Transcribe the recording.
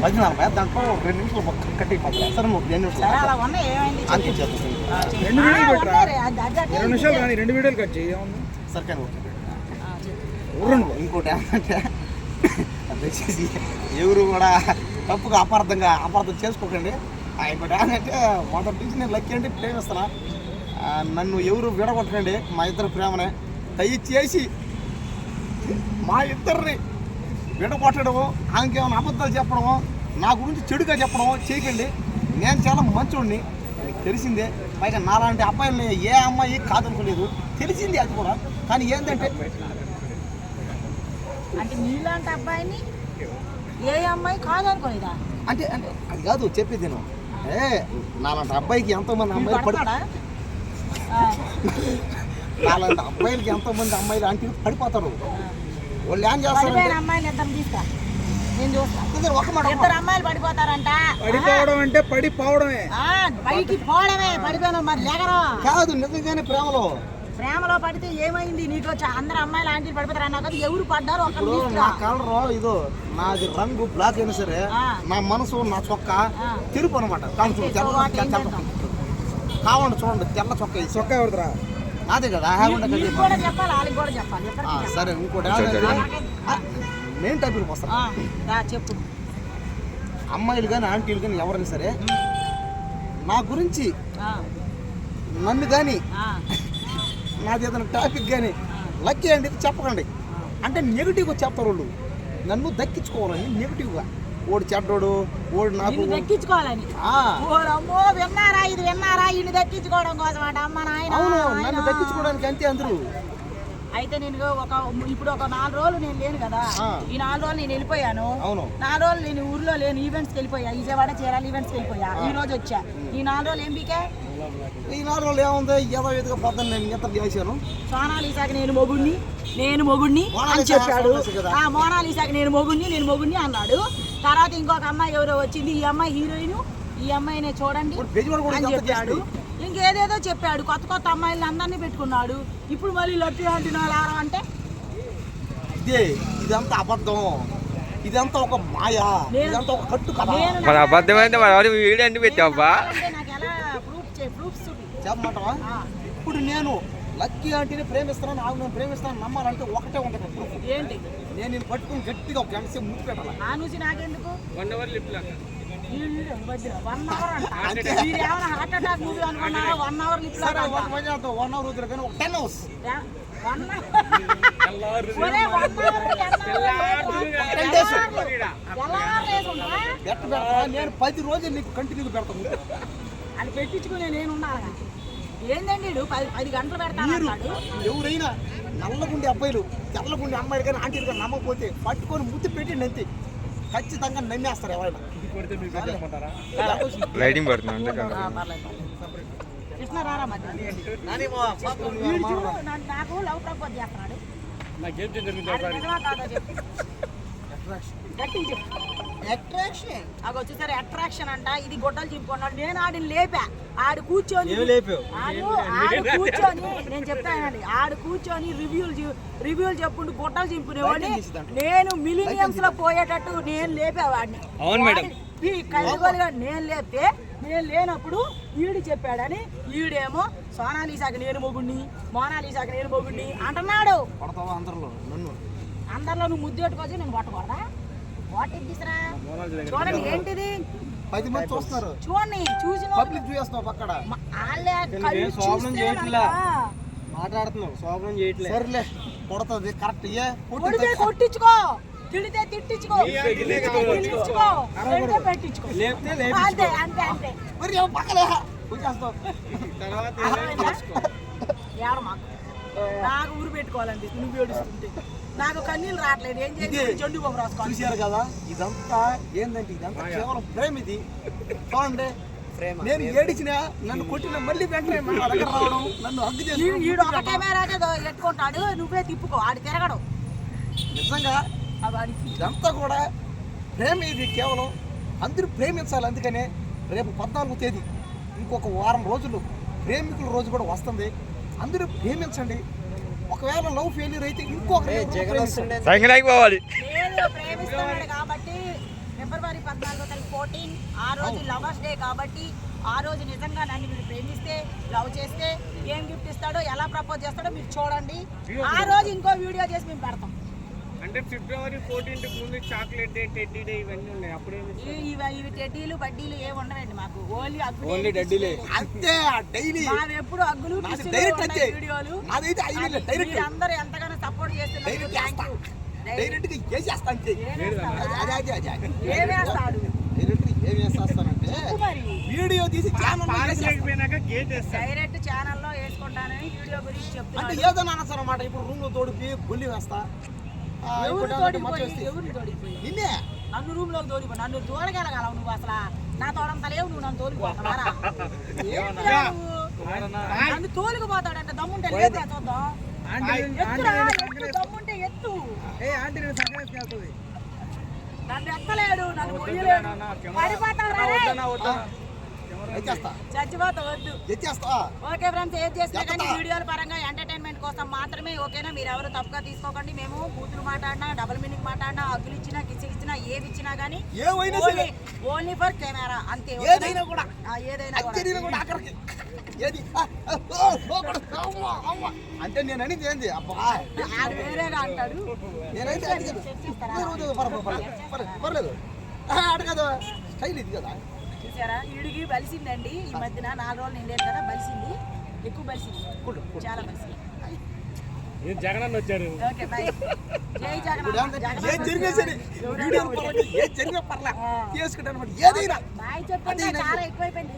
పది నలభై దాంట్లో రెండు నిమిషాలు మొక్క కట్టి పక్కన సరే నువ్వు రెండు నిమిషాలు అంతే చేస్తాను. రెండు వీడియోలు పెట్టరా? నిమిషాలు కానీ రెండు వీడియోలు కట్ చేయి సరే కానీ. ఊరండి ఇంకోటి ఏమంటే దయచేసి ఎవరు కూడా తప్పుగా అపార్థంగా అపార్థం చేసుకోకండి. ఇంకోటి ఏమంటే మొదటి నుంచి నేను లక్కీ అంటే ప్రేమిస్తున్నా ఆ, నన్ను ఎవరు విడగొట్టకండి మా ఇద్దరు ప్రేమనే. దయచేసి మా ఇద్దరిని విడగొట్టడము ఆమెకేమైనా అబద్ధాలు చెప్పడము నా గురించి చెడుగా చెప్పడము చేయకండి. నేను చాలా మంచోడిని. మీకు తెలిసిందే పైగా నాలాంటి అబ్బాయిల్ని ఏ అమ్మాయి కాదనుకోలేదు. తెలిసింది అది కూడా. కానీ ఏంటంటే అంటే నీలాంటి అబ్బాయిని ఏ అమ్మాయి కాదనుకోలేదా? అంటే అంటే అది కాదు చెప్పేది నేను. ఏ నాలాంటి అబ్బాయికి ఎంతో మంది వీడు అమ్మాయిలు పడి పడతాడా? నాలాంటి అబ్బాయిలకి ఎంతో మంది అమ్మాయిలు అంటే పడిపోతారు. వాళ్ళు ఏం పడిపోయిన చేస్తారంటే అమ్మాయిలు ఇద్దరు తీస్తా. నేను చూస్తా. ఇద్దరు ఒక మాట ఇద్దరు అమ్మాయిలు పడిపోతారంట. పడిపోవడం అంటే పడిపోవడమే. ఆ, పైకి పోవడమే పడిపోయిన మరి లేగరు? కాదు నిజంగానే ప్రేమలో. ప్రేమలో పడితే ఏమైంది? నీకు వచ్చి అందరు అమ్మాయిలు ఆంటీలు పడిపోతారు అన్నావు కదా ఎవరు పడ్డారు? ఇప్పుడు నా కలర్ ఇదో నాది రంగు బ్లాక్ అయినా సరే ఆ. నా మనసు నా చొక్క ఆ. తెలుపు అనమాట కావండి చూడండి తెల్ల చొక్క చొక్కా ఎవరిదిరా? నాదే కదా. సరే ఇంకోటి మెయిన్ టాపిక్ వస్తాను చెప్పు. అమ్మాయిలు కానీ ఆంటీలు కానీ ఎవరైనా సరే నా గురించి ఆ, నన్ను కానీ ఆ, నాది ఏదైనా టాపిక్ కానీ లక్కీ అండి ఇది చెప్పకండి అంటే నెగిటివ్గా చెప్తారు వాళ్ళు నన్ను దక్కించుకోవాలని నెగిటివ్గా ఓడి చెడ్డోడు ఓడి నాకు దక్కించుకోవాలని. ఆ, ఓరమ్మో విన్నారా? ఇది విన్నారా? ఇన్ని దక్కించుకోవడం కోసం అంట అమ్మ నాయన అవును. నన్ను దక్కించుకోవడానికి అంతే అందరూ. అయితే నేను ఒక ఇప్పుడు ఒక నాలుగు రోజులు నేను లేను కదా. ఈ నాలుగు రోజులు నేను వెళ్ళిపోయాను. నాలుగు రోజులు నేను ఊర్లో లేను ఈవెంట్స్కి వెళ్ళిపోయా. విజయవాడ చీరాల ఈవెంట్స్కి వెళ్ళిపోయా. ఈ రోజు వచ్చా. ఈ నాలుగు రోజులు ఏం బీకే? ఈ నాలుగు రోజులు ఏముంది? ఏదో ఎదుగా పోతాను నేను ఇంత చేశాను సోనాలీసాకి నేను మొగుడిని నేను మొగుడిని అని చెప్పాడు. మోనాలీసాకి నేను మొగుడిని నేను మొగుడిని అన్నాడు. తర్వాత ఇంకొక అమ్మాయి ఎవరో వచ్చింది. ఈ అమ్మాయి హీరోయిన్ ఈ అమ్మాయిని చూడండి అని చెప్పాడు. ఇంకేదేదో చెప్పాడు. కొత్త కొత్త అమ్మాయిలు అందరినీ పెట్టుకున్నాడు. ఇప్పుడు మళ్ళీ లక్కీ అంటున్నాడు ఆరా అంటే? ఇదే ఇదంతా అబద్ధం. ఇదంతా ఒక మాయ. ఇదంతా ఒక కట్టు మరి అబద్ధమైతే మరి? వీడియో అన్ని పెట్టావా అంటే నాకు ఎలా ప్రూఫ్ చే ప్రూఫ్స్ చూపి చెప్పమంటావా? ఆ, ఇప్పుడు నేను లక్కీ ఆంటీని ప్రేమిస్తున్నాను ఆమె నేను ప్రేమిస్తాను నమ్మాలంటే ఒకటే ఉంటుంది proof. ఏంటి? నేను నేను పట్టుకుని గట్టిగా ఒక గంట సేపు ముక్కు పెట్టాలి? ఆ నుంచి నాకెందుకు? వన్ అవర్ వన్ అవర్ అంట. అంతే. మీరు ఏమైనా హార్ట్ అటాక్ మూవీ అనుకున్నారా? వన్ అవర్ చేద్దాం వన్ అవర్ కానీ ఒక ten hours one one. Hour నేను పది రోజులు నీకు కంటిన్యూగా పెడతాను. అది పెట్టించుకునే నేను ఉండాలి ఏందండి పది గంటలు అన్నాడు ఎవరైనా నల్లగుండి అబ్బాయిలు తెల్లగుండి అమ్మాయిలు కానీ ఆంటీలు కానీ నమ్మకపోతే పట్టుకొని ముద్దు పెట్టి నంతి ఖచ్చితంగా నమ్మేస్తారు ఎవరైనా. లైటింగ్ పడుతుంది అంతే. కృష్ణ రారా నాకు లవ్ ప్రపోజ్ చేస్తున్నాడు. అది నిజమా కాదా చెప్పు. గట్టిగా చెప్పు. అట్రాక్షన్ నాకు వచ్చేసరి అట్రాక్షన్ అంట. ఇది గొడ్డలు చింపుకున్నాడు. నేను ఆడిని లేపా. ఆడు కూర్చొని? ఆడు ఆడు కూర్చొని నేను చెప్తానండి ఆడు కూర్చొని రివ్యూలు రివ్యూలు చెప్పుకుంటూ గొడ్డలు చింపునేవాడిని. నేను మిలినియమ్స్లో పోయేటట్టు నేను లేపా వాడిని అవును మేడం. ఈ కళ్ళగోలుగా నేను లేపితే నేను లేనప్పుడు ఈడు చెప్పాడని ఈడేమో సోనాలీసాకి నేను మొగుడిని మోనాలీసాకి నేను మొగుడిని అంటున్నాడు. అందరిలో? నువ్వు ముద్దు పెట్టుకోవచ్చు నేను ఇద్దిసరా చూడండి ఏంటిది? పది మంది చూస్తున్నారు. చూడండి చూసిన పబ్లిక్ చూస్తున్నావు కళ్ళు శోభనం చేయట్లా. మాట్లాడుతున్నావు శోభనం చేయట్లేదు సరేలే కొడుతుంది కరెక్ట్ ఏ కొడితే కొట్టించుకో తిడితే తిట్టించుకో తిడితే తిట్టించుకో పెట్టించుకో. అంతే అంతే అంతే. మరి పక్కలే మాకు. నాకు ఊరు పెట్టుకోవాలనిపిస్తుంది నువ్వు ఏడుస్తుంటే. నాకు కన్నీళ్ళు రావట్లేదు ఏం చేయాలి. జండు బొమ్మ రాసుకోవాలి. చూశారు కదా? ఇదంతా ఏందంటే ఇదంతా కేవలం ప్రేమ ఇది. చూడండి. నేను ఏడిచిన నన్ను కొట్టిన మళ్ళీ వెంటనే రావడం నన్ను హగ్గు ఈడు ఒక కెమెరాకే దో- ఎట్టుకుంటాడు నువ్వే తిప్పుకో ఆడు తిరగడు. నిజంగా ఇదంతా కూడా ప్రేమ ఇది కేవలం అందరూ ప్రేమించాలి అందుకనే రేపు పద్నాలుగు తేదీ ఇంకొక వారం రోజులు ప్రేమికుల రోజు కూడా వస్తుంది. అందరూ ప్రేమించండి. ఒకవేళ లవ్ ఫెయిల్యూర్ అయితే ఇంకొక అయిపోవాలి లేదు ప్రేమిస్తున్నాడు కాబట్టి ఫిబ్రవరి పద్నాలుగో తారీఖు ఫోర్టీన్ ఆ రోజు లవర్స్ డే కాబట్టి ఆ రోజు నిజంగా నన్ను మీరు ప్రేమిస్తే లవ్ చేస్తే ఏం గిఫ్ట్ ఇస్తాడో ఎలా ప్రపోజ్ చేస్తాడో మీరు చూడండి. ఆ రోజు ఇంకో వీడియో చేసి మేము పెడతాం. అంటే ఫిబ్రవరి ఫోర్టీన్త్ ముందు చాక్లెట్ డే టెడ్డీ డే ఇవన్నీ ఉన్నాయి. అప్పుడేమి ఇవి ఇవి- ఇవి టెడ్డీలు బడ్డీలు ఏమి ఉండవండి మాకు. ఓన్లీ అగ్గులు Only డడ్డీలే. అంతే డైలీ. మావి ఎప్పుడు అగ్గులు డైరెక్ట్ అంతే. వీడియోలు. నాదైతే ఐదు వేలు డైరెక్ట్. మీరు అందరూ ఎంతగానో సపోర్ట్ చేస్తున్నారు. డైరెక్ట్ థ్యాంక్ యూ డైరెక్ట్గా వేసేస్తా అంతే. అదే అదే అదే అదే. ఏం వేస్తాడు డైరెక్ట్ ఏం వేసేస్తానంటే మరి? వీడియో తీసి ఛానల్ లేకపోయినాక గేట్ వేస్తా. డైరెక్ట్ ఛానల్లో వేసుకుంటానని వీడియో గురించి అంటే చెప్తున్నాను. ఏదో అనొచ్చు అనమాట ఇప్పుడు రూమ్లో తోడిపి గొల్లి వేస్తా. నిన్నే? నన్ను రూమ్లోకి తోడిపోయి నన్ను తోడగలగలవు నువ్వు అసలు. నా తోడంత లేవు నువ్వు నన్ను తోలిపోతున్నారా? నన్ను తోలిపోతాడంట దమ్ముంటే లేదు చూద్దాం. ఆంటీ ఎత్తురా ఎత్తు దమ్ముంటే ఎత్తు. నన్ను ఎత్తలేడు నన్ను చచ్చిపోతా వద్దు. ఓకే ఫ్రెండ్స్ ఏది చేసినా కానీ. వీడియోల పరంగా ఎంటర్టైన్మెంట్ కోసం మాత్రమే ఓకేనా? మీరు ఎవరు తప్పుగా తీసుకోకండి. మేము కూతురు మాట్లాడినా డబుల్ మీనింగ్ మాట్లాడినా అగ్గులు ఇచ్చినా కిసి ఇచ్చినా ఏవి ఇచ్చినా కానీ ఓన్లీ ఫర్ కెమెరా. అంతే ఏదైనా కూడా. ఏదైనా కూడా. ఏది. అంటే నేను అనేది ఏంది? అబ్బా. వేరేగా అంటాడు. నేనైతే. పర్లేదు, అడగదు స్టైల్ ఇది కదా. చూసారా? ఈడికి బలిసిందండి. ఈ మధ్యన నాలుగు రోజులు నిండేది కదా బలిసింది. ఎక్కువ కుడు. చాలా బలిసింది జగనన్న వచ్చారు ఏం జరిగినా సరే వీడియో ఏం చేసుకుంటాను ఏదైనా. చాలా ఎక్కువైపోయింది.